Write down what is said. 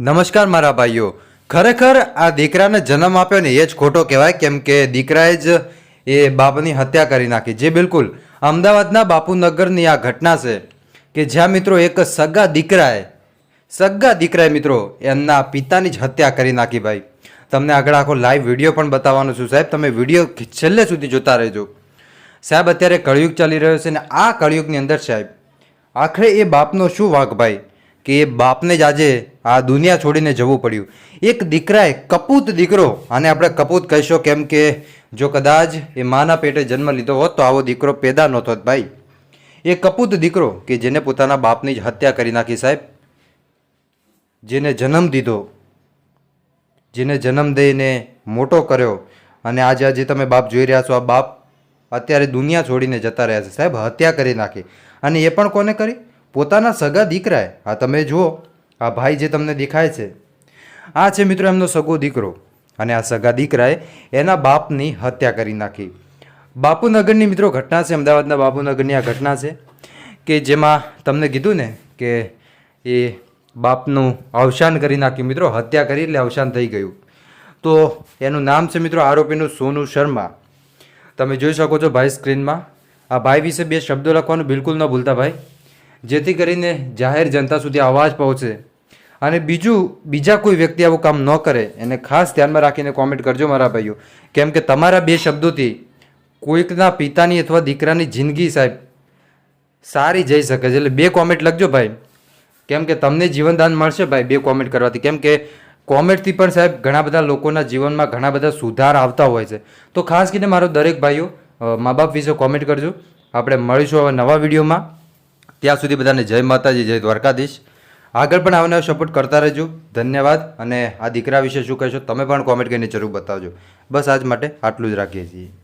નમસ્કાર મારા ભાઈઓ. ખરેખર આ દીકરાને જન્મ આપ્યો ને એ જ ખોટો કહેવાય, કેમ કે દીકરાએ જ એ બાપની હત્યા કરી નાખી. જે બિલકુલ. અમદાવાદના બાપુનગરની આ ઘટના છે કે જ્યાં મિત્રો એક સગા દીકરાએ સગા દીકરાએ મિત્રો એમના પિતાની જ હત્યા કરી નાખી ભાઈ. તમને આગળ આખો લાઈવ વીડિયો પણ બતાવવાનો છું સાહેબ. તમે વીડિયો છેલ્લે સુધી જોતા રહેજો. સાહેબ, અત્યારે કળિયુગ ચાલી રહ્યો છે ને આ કળિયુગની અંદર સાહેબ, આખરે એ બાપનો શું વાંક ભાઈ? કે એ બાપને જ આજે આ દુનિયા છોડીને જવું પડ્યું. એક દીકરાએ કપૂત દીકરો, આને આપણે કપૂત કહીશું કેમ કે જો કદાચ એ માના પેટે જન્મ લીધો હોત તો આવો દીકરો પેદા નહોતો ભાઈ. એ કપૂત દીકરો કે જેને પોતાના બાપની જ હત્યા કરી નાખી સાહેબ, જેને જન્મ દીધો, જેને જન્મ દઈને મોટો કર્યો અને આજે આજે તમે બાપ જોઈ રહ્યા છો, આ બાપ અત્યારે દુનિયા છોડીને જતા રહ્યા છે સાહેબ, હત્યા કરી નાખી. અને એ પણ કોને કરી? પોતાના સગા દીકરાએ, આ તમે જુઓ, આ ભાઈ જે તમને દેખાય છે, આ છે મિત્રો એમનો સગો દીકરો. અને આ સગા દીકરાએ એના બાપની હત્યા કરી નાખી. બાપુનગરની મિત્રો ઘટના છે, અમદાવાદના બાપુનગરની આ ઘટના છે, કે જેમાં તમને કીધું ને કે એ બાપનું અવસાન કરી નાખ્યું. મિત્રો, હત્યા કરી એટલે અવસાન થઈ ગયું. તો એનું નામ છે મિત્રો આરોપીનું સોનુ શર્મા. તમે જોઈ શકો છો ભાઈ સ્ક્રીનમાં. આ ભાઈ વિશે બે શબ્દો લખવાનું બિલકુલ ન ભૂલતા ભાઈ. જેથી કરીને જાહેર જનતા સુધી અવાજ પહોંચે. અને બીજું, બીજા કોઈ વ્યક્તિ આવું કામ ન કરે, એને ખાસ ધ્યાનમાં રાખીને કોમેન્ટ કરજો મારા ભાઈઓ. કેમ કે તમારા બે શબ્દોથી કોઈકના પિતાની અથવા દીકરાની જિંદગી સાહેબ સારી જઈ શકે છે. એટલે બે કોમેન્ટ લખજો ભાઈ. કેમ કે તમને જીવનદાન મળશે ભાઈ, બે કોમેન્ટ કરવાથી. કેમ કે કોમેન્ટથી પણ સાહેબ ઘણા બધા લોકોના જીવનમાં ઘણા બધા સુધાર આવતા હોય છે. તો ખાસ કરીને મારો દરેક ભાઈઓ મા બાપ વિશે કોમેન્ટ કરજો. આપણે મળીશું હવે નવા વિડીયોમાં. ત્યાં સુધી બધાને જય માતાજી, જય દ્વારકાધીશ. આગળ પણ આવનાર સપોર્ટ કરતા રહેજો. ધન્યવાદ. અને આ દીકરા વિશે શું કહેશો, તમે પણ કોમેન્ટ કરીને જરૂર બતાવજો. બસ આજ માટે આટલું જ રાખીએ છીએ.